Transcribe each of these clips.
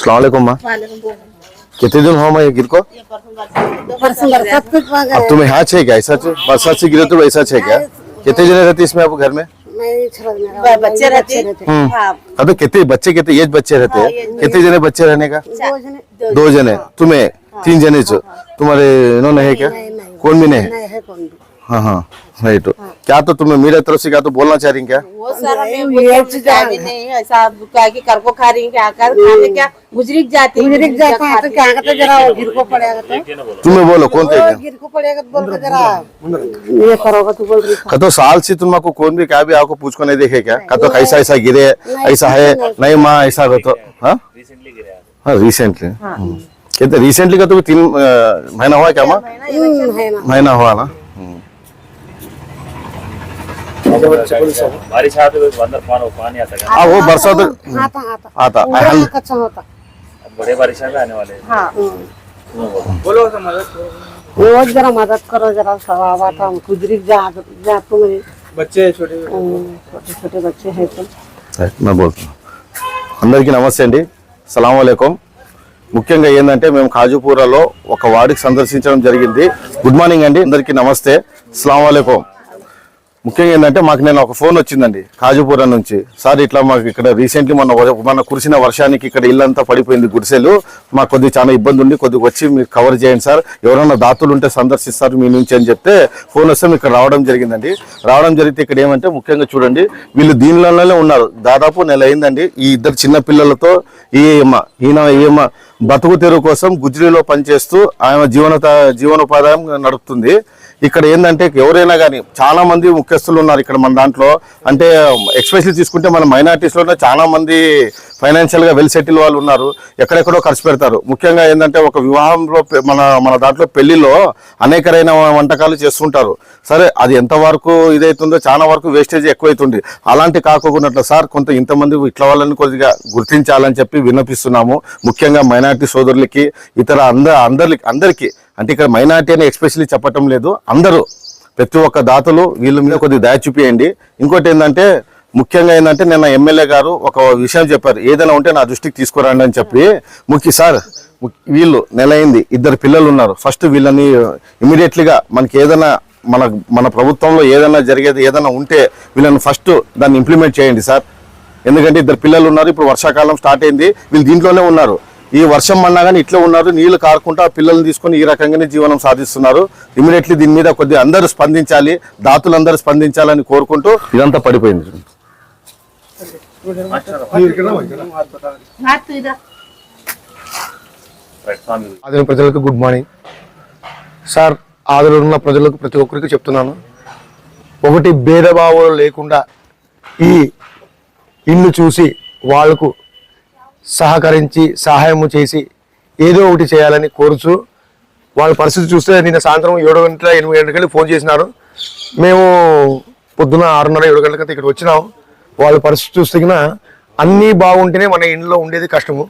सलामकुम माँ कितने दिन हुआ माँ ये गिर को अब तुम्हें यहाँ छे क्या ऐसा बरसात से गिरे तो वैसा छे क्या कितने जने रहते इसमें आप घर में मैं बच्चे रहते हम्म अब तो कितने बच्चे कितने ये बच्चे रहते हैं कितने जने बच्चे रहने का दो जने तुम्हें तीन जने तुम्हारे इन्होंने है क्या। कौन भी नहीं है है कौन भी हाँ हाँ राइट क्या तो तुम्हें मेरे तरफ़ से क्या तो बोलना चाह रही क्या? वो सारा मैं हूँ, है। नहीं ऐसा क्या कि कर को खा रही क्या कर खाने क्या? गुजरिक जाती हैं, गिर जाता है तो क्या कहते जरा गिर को पड़ेगा तो। तुम्हें बोलो कौन थे गिर को पड़ेगा तो बोल जरा। ये करोगा तो बोल रही तो साल से तुमको कौन भी क्या भी आपको पूछ को नहीं देखे क्या? का तो कैसा ऐसा गिरे ऐसा है नहीं माँ ऐसा हो? तो हाँ हाँ। रिसेंटली कहते रिसेंटली का तो तीन महीना हुआ क्या माँ? हम्म, है ना महीना हुआ ना? बारिश आते हुए अंदर पानी पानी आता है हाँ वो बरसात आता आता आता पूरा हल- कच्चा होता अब बड़े बारिश में आने वाले हैं हाँ वो जरा मदद करो जरा सब आता हम गुजरी जा जा तुम बच्चे छोटे छोटे छोटे बच्चे हैं तो నేను బోల్తున్నా అందరికీ నమస్తే అండి సలాం అలైకుం ముఖ్యంగా ఏంటంటే మేము కాజుపూరాలో ఒక వార్డుకి సందర్శించడం జరిగింది గుడ్ మార్నింగ్ అండి అందరికీ నమస్తే సలాం అలైకుం ముఖ్యంగా ఏంటంటే మాకు నేను ఒక ఫోన్ వచ్చిందండి కాజుపురం నుంచి. సార్ ఇట్లా మాకు ఇక్కడ రీసెంట్లీ మన మన కురిసిన వర్షానికి ఇక్కడ ఇల్లంతా పడిపోయింది గుడిసెలు. మాకు కొద్దిగా చాలా ఇబ్బంది ఉంది కొద్దిగా వచ్చి మీరు కవర్ చేయండి సార్. ఎవరైనా దాతలు ఉంటే సందర్శిస్తారు మీ నుంచి అని చెప్తే ఫోన్ వస్తే ఇక్కడ రావడం జరిగిందండి. రావడం జరిగితే ఇక్కడ ఏమంటే ముఖ్యంగా చూడండి వీళ్ళు దీనిలోనే ఉన్నారు. దాదాపు నెల అయిందండి. ఈ ఇద్దరు చిన్న పిల్లలతో ఈ ఈయన ఈయమ్మ బతుకు తెరువు కోసం గుజ్రీలో పనిచేస్తూ ఆమె జీవన జీవనోపాధాయం నడుపుతుంది. ఇక్కడ ఏంటంటే ఎవరైనా కానీ చాలా మంది ముఖ్యస్తులు ఉన్నారు ఇక్కడ మన దాంట్లో. అంటే ఎక్స్పెషల్ తీసుకుంటే మన మైనార్టీస్లోనే చాలా మంది ఫైనాన్షియల్గా వెల్ సెటిల్ వాళ్ళు ఉన్నారు. ఎక్కడెక్కడో ఖర్చు పెడతారు. ముఖ్యంగా ఏంటంటే ఒక వివాహంలో పె- మన మన దాంట్లో పెళ్ళిలో అనేకరైన వంటకాలు చేస్తుంటారు. సరే అది ఎంతవరకు ఇదైతుందో చాలా వరకు వేస్టేజ్ ఎక్కువైతుంది. అలాంటి కాకుండా సార్ కొంత ఇంతమంది ఇట్ల వాళ్ళని కొద్దిగా గుర్తించాలని చెప్పి విన్నపిస్తున్నాము. ముఖ్యంగా మైనార్టీ సోదరులకి ఇతర అంద అందరికి అందరికీ అంటే ఇక్కడ మైనార్టీ అని ఎక్స్పెషల్లీ చెప్పటం లేదు. అందరూ ప్రతి ఒక్క దాతలు వీళ్ళ మీద కొద్దిగా దయ చూపియండి. ఇంకోటి ఏంటంటే ముఖ్యంగా ఏంటంటే నిన్న ఎమ్మెల్యే గారు ఒక విషయం చెప్పారు. ఏదైనా ఉంటే నా దృష్టికి తీసుకురండి అని చెప్పి. ముఖ్య సార్ వీళ్ళు నెల అయింది ఇద్దరు పిల్లలు ఉన్నారు. ఫస్ట్ వీళ్ళని ఇమీడియట్లీగా మనకి ఏదైనా మన మన ప్రభుత్వంలో ఏదైనా జరిగేది ఏదైనా ఉంటే వీళ్ళని ఫస్ట్ దాన్ని ఇంప్లిమెంట్ చేయండి సార్. ఎందుకంటే ఇద్దరు పిల్లలు ఉన్నారు ఇప్పుడు వర్షాకాలం స్టార్ట్ అయింది వీళ్ళు దీంట్లోనే ఉన్నారు. ఈ వర్షం అన్నా కానీ ఇట్లా ఉన్నారు నీళ్ళు కారకుండా పిల్లల్ని తీసుకొని ఈ రకంగానే జీవనం సాధిస్తున్నారు. ఇమీడియట్లీ దీని మీద కొద్దిగా అందరూ స్పందించాలి దాతులందరూ స్పందించాలని కోరుకుంటూ ఇదంతా పడిపోయింది. ఆదిలో ప్రజలకు గుడ్ మార్నింగ్. సార్ ఆదిలో ఉన్న ప్రజలకు ప్రతి ఒక్కరికి చెప్తున్నాను. ఒకటి భేదభావాలు లేకుండా ఈ ఇల్లు చూసి వాళ్ళకు సహకరించి సహాయము చేసి ఏదో ఒకటి చేయాలని కోరుచు వాళ్ళ పరిస్థితి చూస్తే నిన్న సాయంత్రం ఏడు గంటల ఎనిమిది గంటలకి ఫోన్ చేసినారు. మేము పొద్దున ఆరున్నర ఏడు గంటలకైతే ఇక్కడ వచ్చినాం. వాళ్ళ పరిస్థితి చూస్తే అన్నీ బాగుంటేనే మన ఇంట్లో ఉండేది కష్టము.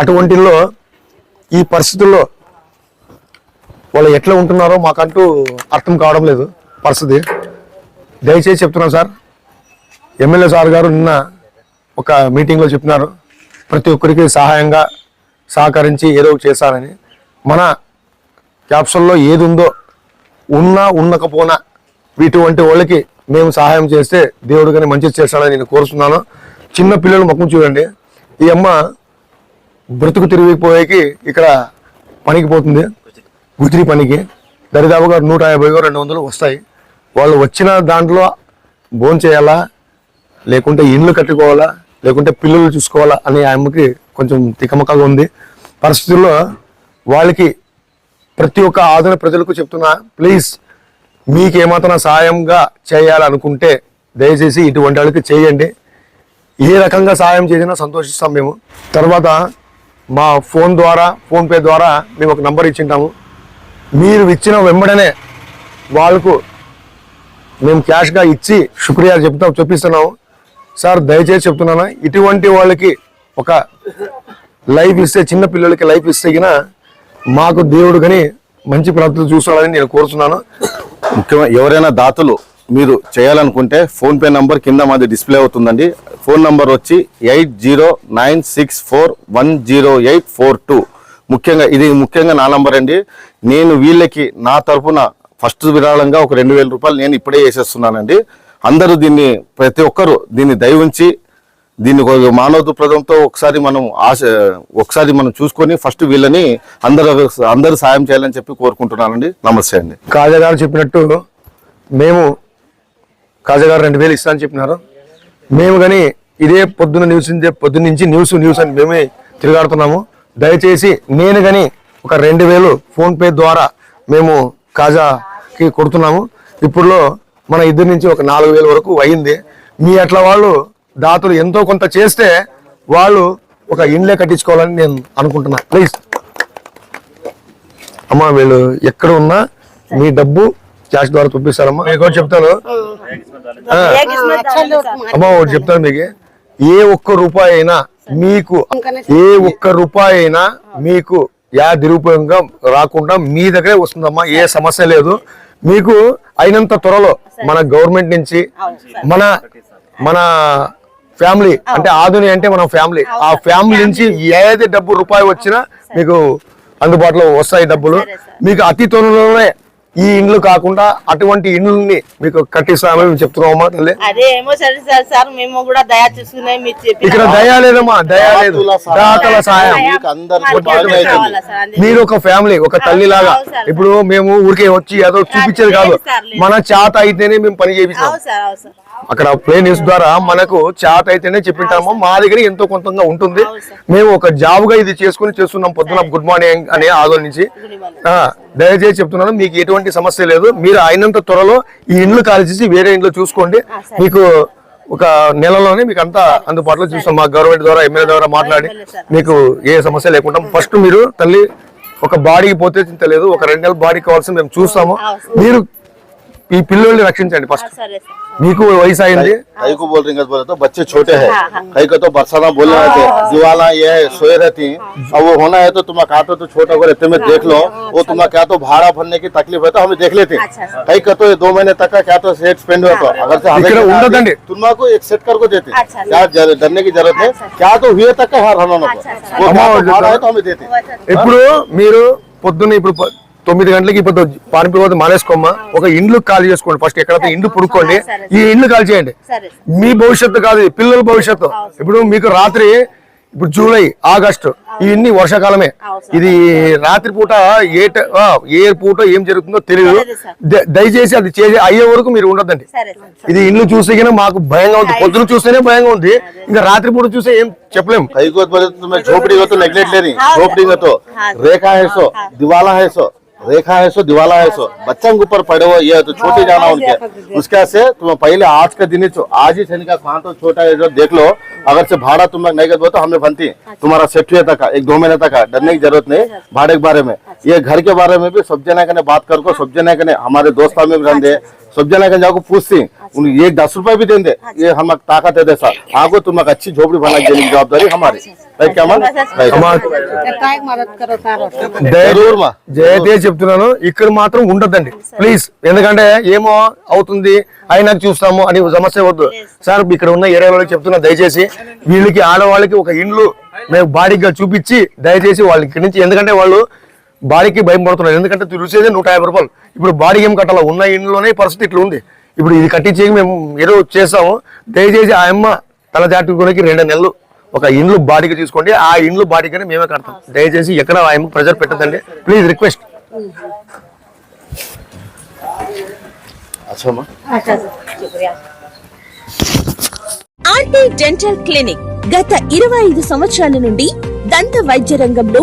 అటువంటిలో ఈ పరిస్థితుల్లో వాళ్ళు ఎట్లా ఉంటున్నారో మాకంటూ అర్థం కావడం లేదు పరిస్థితి. దయచేసి చెప్తున్నాం సార్. ఎమ్మెల్యే సార్ గారు నిన్న ఒక మీటింగ్లో చెప్పినారు. ప్రతి ఒక్కరికి సహాయంగా సహకరించి ఏదో ఒకటి మన క్యాప్సల్లో ఏది ఉందో ఉన్నా ఉండకపోనా ఇటువంటి వాళ్ళకి మేము సహాయం చేస్తే దేవుడు కానీ మంచి చేస్తాడని నేను కోరుతున్నాను చిన్న పిల్లలు ముఖం చూడండి. ఈ అమ్మ బ్రతుకు తిరిగిపోయేకి ఇక్కడ పనికి పోతుంది. గుజరీ పనికి. దరిదాపుగా నూట యాభై రెండు వందలు వస్తాయి. వాళ్ళు వచ్చిన దాంట్లో భోంచేయాలా లేకుంటే ఇండ్లు కట్టుకోవాలా? లేకుంటే పిల్లలు చూసుకోవాలా అనే ఆమెకి కొంచెం తికమకగా ఉంది. పరిస్థితుల్లో వాళ్ళకి ప్రతి ఒక్క ఆధున ప్రజలకు చెప్తున్నా ప్లీజ్ మీకు సాయంగా సహాయంగా చేయాలనుకుంటే దయచేసి ఇటువంటి వాళ్ళకి చేయండి. ఏ రకంగా సాయం చేసినా సంతోషిస్తాం మేము. తర్వాత మా ఫోన్ ద్వారా ఫోన్పే ద్వారా మేము ఒక నంబర్ ఇచ్చింటాము. మీరు ఇచ్చిన వెంబడనే వాళ్ళకు మేము క్యాష్గా ఇచ్చి శుక్రియా చెప్తాం చూపిస్తున్నాము సార్ దయచేసి చెప్తున్నాను ఇటువంటి వాళ్ళకి ఒక లైఫ్ ఇస్తే చిన్న పిల్లలకి లైఫ్ ఇస్తే గిన మాకు దేవుడు కానీ మంచి ప్రాప్తులు చూస్తాడని నేను కోరుతున్నాను ముఖ్యమైన ఎవరైనా దాతలు మీరు చేయాలనుకుంటే ఫోన్పే నంబర్ కింద మాది డిస్ప్లే అవుతుందండి. ఫోన్ నంబర్ వచ్చి eight zero nine six four one zero eight four two. ముఖ్యంగా ఇది ముఖ్యంగా నా నంబర్ అండి. నేను వీళ్ళకి నా తరపున ఫస్ట్ విరాళంగా ఒక రెండు వేల రూపాయలు నేను ఇప్పుడే వేసేస్తున్నానండి. అందరూ దీన్ని ప్రతి ఒక్కరూ దీన్ని దయవుంచి దీన్ని ఒక మానవ ఒకసారి మనం ఆశ ఒకసారి మనం చూసుకొని ఫస్ట్ వీళ్ళని అందరూ అందరూ సాయం చేయాలని చెప్పి కోరుకుంటున్నానండి. నమస్తే అండి. కాజా గారు చెప్పినట్టు మేము కాజా గారు రెండు వేలు ఇస్తా అని చెప్పినారు. మేము కానీ ఇదే పొద్దున్న న్యూస్ పొద్దున్న నుంచి న్యూస్ న్యూస్ అని మేమే తిరగాడుతున్నాము. దయచేసి నేను కానీ ఒక రెండు వేలు ఫోన్పే ద్వారా మేము కాజాకి కొడుతున్నాము. ఇప్పుడులో మన ఇద్దరి నుంచి ఒక నాలుగు వేల వరకు అయింది. మీ అట్లా వాళ్ళు దాతలు ఎంతో కొంత చేస్తే వాళ్ళు ఒక ఇండ్లే కట్టించుకోవాలని నేను అనుకుంటున్నా. ప్లీజ్ అమ్మా వీళ్ళు ఎక్కడ ఉన్నా మీ డబ్బు క్యాష్ ద్వారా పంపిస్తారమ్మా. మీకు ఒకటి చెప్తాను. అమ్మా ఒకటి చెప్తాను మీకు. ఏ ఒక్క రూపాయి అయినా మీకు ఏ ఒక్క రూపాయి అయినా మీకు యా దురుపయోగంగా రాకుండా మీ దగ్గరే వస్తుందమ్మా. ఏ సమస్య లేదు. మీకు అయినంత త్వరలో మన గవర్నమెంట్ నుంచి మన మన ఫ్యామిలీ అంటే ఆధుని అంటే మన ఫ్యామిలీ. ఆ ఫ్యామిలీ నుంచి ఏది డబ్బు రూపాయి వచ్చినా మీకు అందుబాటులో వస్తాయి డబ్బులు. మీకు అతి త్వరలోనే ఈ ఇండ్లు కాకుండా అటువంటి ఇండ్లని మీకు కట్టిస్తామని మేము చెప్తున్నామమ్మా తల్లి. అదే ఏమో సరే సార్ సార్ మేము కూడా దయా చూసుకున్నాయి మీరు చెప్పి ఇక్కడ దయా లేదమ్మా దయా లేదు. దాతల సాయం. మీకు అందరికీ బాగా అవుతుంది. మీరు ఒక ఫ్యామిలీ ఒక తల్లి లాగా. ఇప్పుడు మేము ఊరికే వచ్చి ఏదో చూపించేది కాదు. మన చేత అయితేనే మేము పని చేపిస్తాం. అక్కడ ప్లే న్యూస్ ద్వారా మనకు చేత అయితేనే చెప్పింటాము. మా దగ్గర ఎంతో కొంతంగా ఉంటుంది. మేము ఒక జాబ్గా ఇది చేసుకుని చేస్తున్నాం పొద్దున గుడ్ మార్నింగ్ అనే ఆదోళన నుంచి. ఆ, దయచేసి చెప్తున్నాను మీకు ఎటువంటి సమస్య లేదు. మీరు అయినంత త్వరలో ఈ ఇండ్లు కాల్చేసి వేరే ఇండ్లు చూసుకోండి. మీకు ఒక నెలలోనే మీకు అంతా అందుబాటులో చూస్తాం. మా గవర్నమెంట్ ద్వారా ఎమ్మెల్యే ద్వారా మాట్లాడి మీకు ఏ సమస్య లేకుండా ఫస్ట్ మీరు తల్లి ఒక బాడీకి పోతే చింత లేదు. ఒక రెండు నెలల బాడీ కావాల్సింది మేము చూస్తాము. మీరు ఈ పిల్లల్ని రక్షించండి ఫస్ట్ మీకు వయసు అయింది कई को बोल रही हैं बोले तो बच्चे छोटे हैं कई को तो बरसाना बोल रहे थे दीवाला ये है, सोए रहती अब वो होना है तो तुम कहा तो छोटा को रहते में देख लो वो तुम्हें क्या तो भाड़ा भरने की तकलीफ है तो हम देख लेते कई का तो ये दो महीने तक का क्या तो सेट स्पेंड हुआ तो अगर से हमें ఇక్కడ क्या ఉండదండి. तुम्हारा को एक सेट कर को देते अच्छा, क्या जर- डरने की जरूरत है क्या तो हुए तक का हार हमें वो क्या तो भाड़ा है तो हमें देते ఇప్పుడు మీరు పొద్దున్న ఇప్పుడు ప- తొమ్మిది గంటలకి ఇప్పుడు పానిపోతే మానేసుకోమ్మా ఒక ఇండ్లు ఖాళీ చేసుకోండి ఫస్ట్ ఎక్కడైతే ఇండ్లు పుడుకోండి ఈ ఇండ్లు ఖాళీ చేయండి సరే మీ భవిష్యత్తు కాదు ఇది పిల్లల భవిష్యత్తు ఇప్పుడు మీకు రాత్రి ఇప్పుడు జూలై ఆగస్టు ఇవన్నీ వర్షాకాలమే ఇది రాత్రి పూట ఏ ట- ఆ, ఏ పూట ఏం జరుగుతుందో తెలియదు ద- దయచేసి అది చేసే అయ్యే వరకు మీరు ఉండొద్దండి సరే సార్ ఇది ఇల్లు చూస్తే గిన మాకు భయంగా ఉంది పొద్దున చూస్తేనే భయంగా ఉంది ఇంకా రాత్రి పూట చూస్తే ఏం చెప్పలేము कई को बोले तो तुम्हें झोपड़ी हो तो नेगलेक्ट ले रही झोपड़ी में तो रेखा है सो दिवाला है सो रेखा है सो दिवाला है सो। बच्चों के ऊपर पड़े हो ये तो छोटे जाना उनके। उसके से तुम पहले आज का दिन ही छो- आज ही शनि का कहाँ तो छोटा है जो देख लो अगर से भाड़ा तुम नहीं कर तो हमें बनती तुम्हारा सेफ्टी तक एक दो महीने तक डरने की ज़रूरत नहीं भाड़े के बारे में। ये घर के बारे में भी सब जना बात करो को सब जना हमारे दोस्त में भी रहते सब जना कने जाको पूछती उन ये दस रुपए भी देंगे ये हम ताकत है देसा आगो तुम अच्छी झोपड़ी बना देने की जवाबदारी हमारी है क्या मन అమ్మా, काय मदत करत आहात దయ- जरूर माँ జయతే చెప్తున్నాను ఇక్కడ మాత్రం ఉండదండి ప్లీజ్ ఎందుకంటే ఏమో అవుతుంది అయినా చూస్తాము అని సమస్య వద్దు సార్ ఇక్కడ ఉన్న ఏరియా వాళ్ళకి చెప్తున్నా దయచేసి వీళ్ళకి ఆడవాళ్ళకి ఒక ఇండ్లు మేము బాడీగా చూపించి దయచేసి వాళ్ళకి ఇక్కడి నుంచి ఎందుకంటే వాళ్ళు బాడీకి భయం పడుతున్నారు ఎందుకంటే రుచేదే నూట యాభై రూపాయలు. ఇప్పుడు బాడీ ఏం కట్టాలో ఉన్న ఇంట్లోనే పరిస్థితి ఇట్లా ఉంది ఇప్పుడు ఇది కట్టించే మేము ఏదో చేస్తాము. దయచేసి ఆ అమ్మ తల దాటుకోనికి రెండు నెలలు ఒక ఇండ్లు బాడీకి తీసుకోండి. ఆ ఇండ్లు బాడీకనే మేమే కడతాం. దయచేసి ఎక్కడ ఆ pressure పెట్టదండి please request RT dental clinic గత ఇరవై ఐదు సంవత్సరాల నుండి దంత వైద్య రంగంలో